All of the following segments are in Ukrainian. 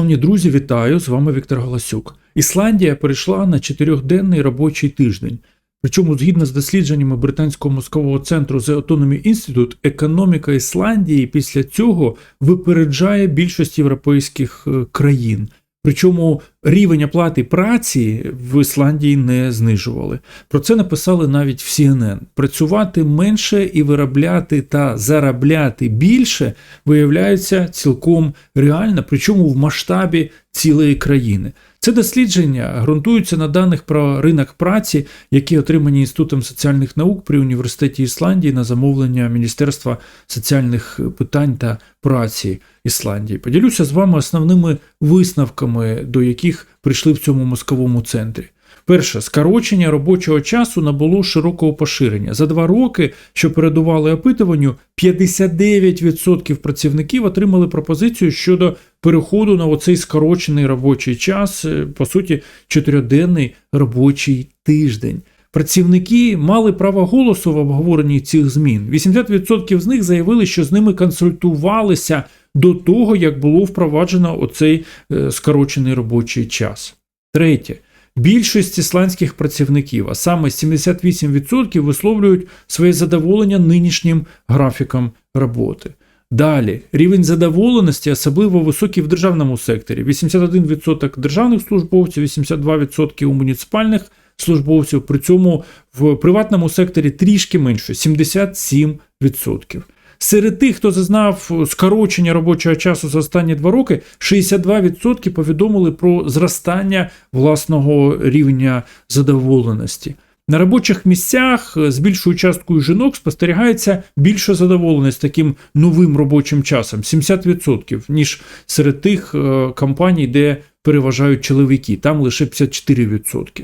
Шановні друзі, вітаю! З вами Віктор Галасюк. Ісландія перейшла на чотирьохденний робочий тиждень. Причому, згідно з дослідженнями британського мозкового центру The Autonomy Institute, економіка Ісландії після цього випереджає більшість європейських е, країн. Причому рівень оплати праці в Ісландії не знижували. Про це написали навіть в CNN. Працювати менше і виробляти та заробляти більше виявляється цілком реально, причому в масштабі цілої країни. Це дослідження ґрунтуються на даних про ринок праці, які отримані Інститутом соціальних наук при університеті Ісландії на замовлення Міністерства соціальних питань та праці Ісландії. Поділюся з вами основними висновками, до яких прийшли в цьому мозковому центрі. Перше, скорочення робочого часу набуло широкого поширення. За два роки, що передували опитуванню, 59% працівників отримали пропозицію щодо переходу на оцей скорочений робочий час, е, по суті, чотириденний робочий тиждень. Працівники мали право голосу в обговоренні цих змін. 80% з них заявили, що з ними консультувалися до того, як було впроваджено оцей е, скорочений робочий час. Третє. Більшість ісландських працівників, а саме 78% висловлюють своє задоволення нинішнім графіком роботи. Далі рівень задоволеності особливо високий в державному секторі: 81% державних службовців, 82% у муніципальних службовців. При цьому в приватному секторі трішки менше 77%. Серед тих, хто зазнав скорочення робочого часу за останні два роки, 62% повідомили про зростання власного рівня задоволеності. На робочих місцях з більшою часткою жінок спостерігається більша задоволеність таким новим робочим часом 70%, ніж серед тих е, компаній, де переважають чоловіки, там лише 54%.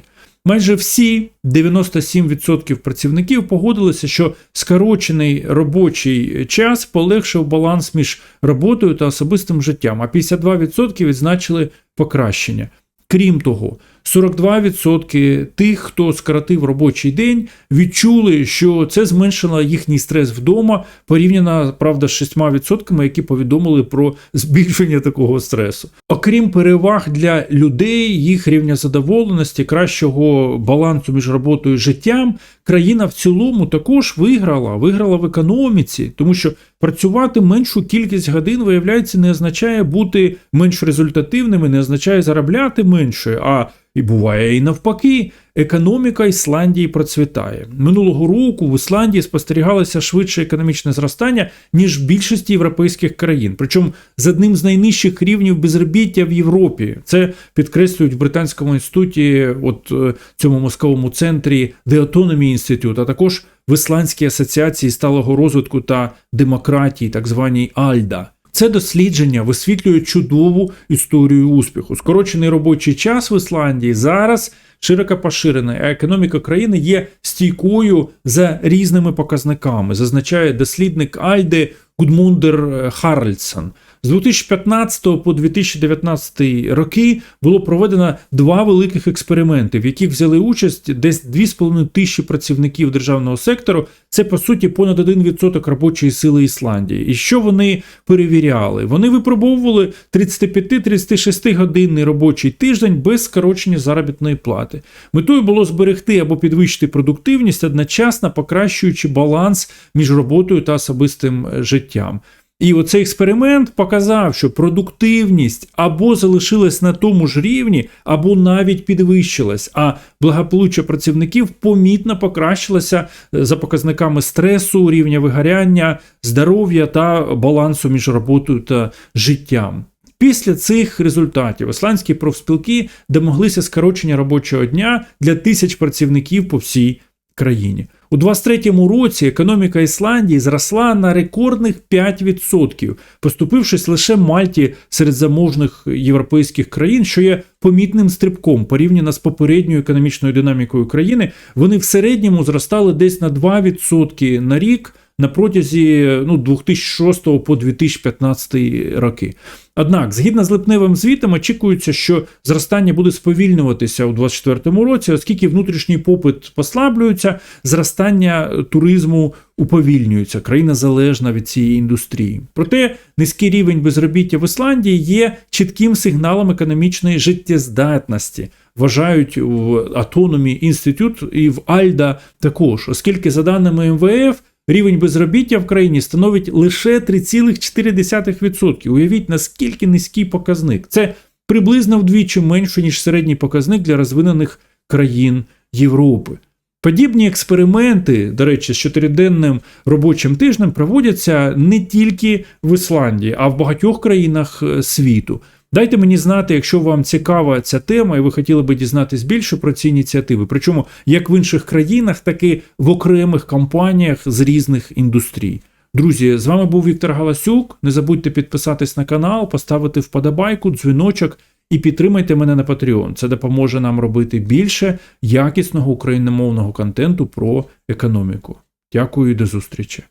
Майже всі 97% працівників погодилися, що скорочений робочий час полегшив баланс між роботою та особистим життям, а 52% відзначили покращення. Крім того, 42% тих, хто скоротив робочий день, відчули, що це зменшило їхній стрес вдома, порівняно правда з 6%, які повідомили про збільшення такого стресу. Окрім переваг для людей, їх рівня задоволеності, кращого балансу між роботою і життям, країна в цілому також виграла, виграла в економіці, тому що працювати меншу кількість годин, виявляється, не означає бути менш результативними, не означає заробляти менше. а і буває і навпаки, економіка Ісландії процвітає. Минулого року в Ісландії спостерігалося швидше економічне зростання, ніж в більшості європейських країн. Причому з одним з найнижчих рівнів безробіття в Європі. Це підкреслюють в Британському інституті, от е, цьому московому центрі The Autonomy Institute, а також в Ісландській асоціації сталого розвитку та демократії, так званій Альда. Це дослідження висвітлює чудову історію успіху. Скорочений робочий час в Ісландії зараз широко поширений, а економіка країни є стійкою за різними показниками, зазначає дослідник Альди Гудмундер Харльсон. З 2015 по 2019 роки було проведено два великих експерименти, в яких взяли участь десь 2,5 тисячі працівників державного сектору. Це по суті понад 1% робочої сили Ісландії. І що вони перевіряли? Вони випробовували 35-36 годинний робочий тиждень без скорочення заробітної плати. Метою було зберегти або підвищити продуктивність, одночасно покращуючи баланс між роботою та особистим життям. І оцей експеримент показав, що продуктивність або залишилась на тому ж рівні, або навіть підвищилась, а благополуччя працівників помітно покращилося е, за показниками стресу, рівня вигоряння, здоров'я та балансу між роботою та життям. Після цих результатів ісландські профспілки домоглися скорочення робочого дня для тисяч працівників по всій країні. У 23-му році економіка Ісландії зросла на рекордних 5%, поступившись лише Мальті серед заможних європейських країн, що є помітним стрибком порівняно з попередньою економічною динамікою країни. Вони в середньому зростали десь на 2% на рік на протязі ну, 2006 по 2015 роки. Однак, згідно з липневим звітом, очікується, що зростання буде сповільнюватися у 2024 році, оскільки внутрішній попит послаблюється, зростання туризму уповільнюється. Країна залежна від цієї індустрії. Проте низький рівень безробіття в Ісландії є чітким сигналом економічної життєздатності. Вважають в Autonomy Institute і в Альда також, оскільки, за даними МВФ, рівень безробіття в країні становить лише 3,4%. Уявіть, наскільки низький показник. Це приблизно вдвічі менше, ніж середній показник для розвинених країн Європи. Подібні експерименти, до речі, з чотириденним робочим тижнем проводяться не тільки в Ісландії, а в багатьох країнах е, світу. Дайте мені знати, якщо вам цікава ця тема, і ви хотіли би дізнатись більше про ці ініціативи. Причому як в інших країнах, так і в окремих компаніях з різних індустрій. Друзі, з вами був Віктор Галасюк. Не забудьте підписатись на канал, поставити вподобайку, дзвіночок і підтримайте мене на Patreon. Це допоможе нам робити більше якісного україномовного контенту про економіку. Дякую і до зустрічі.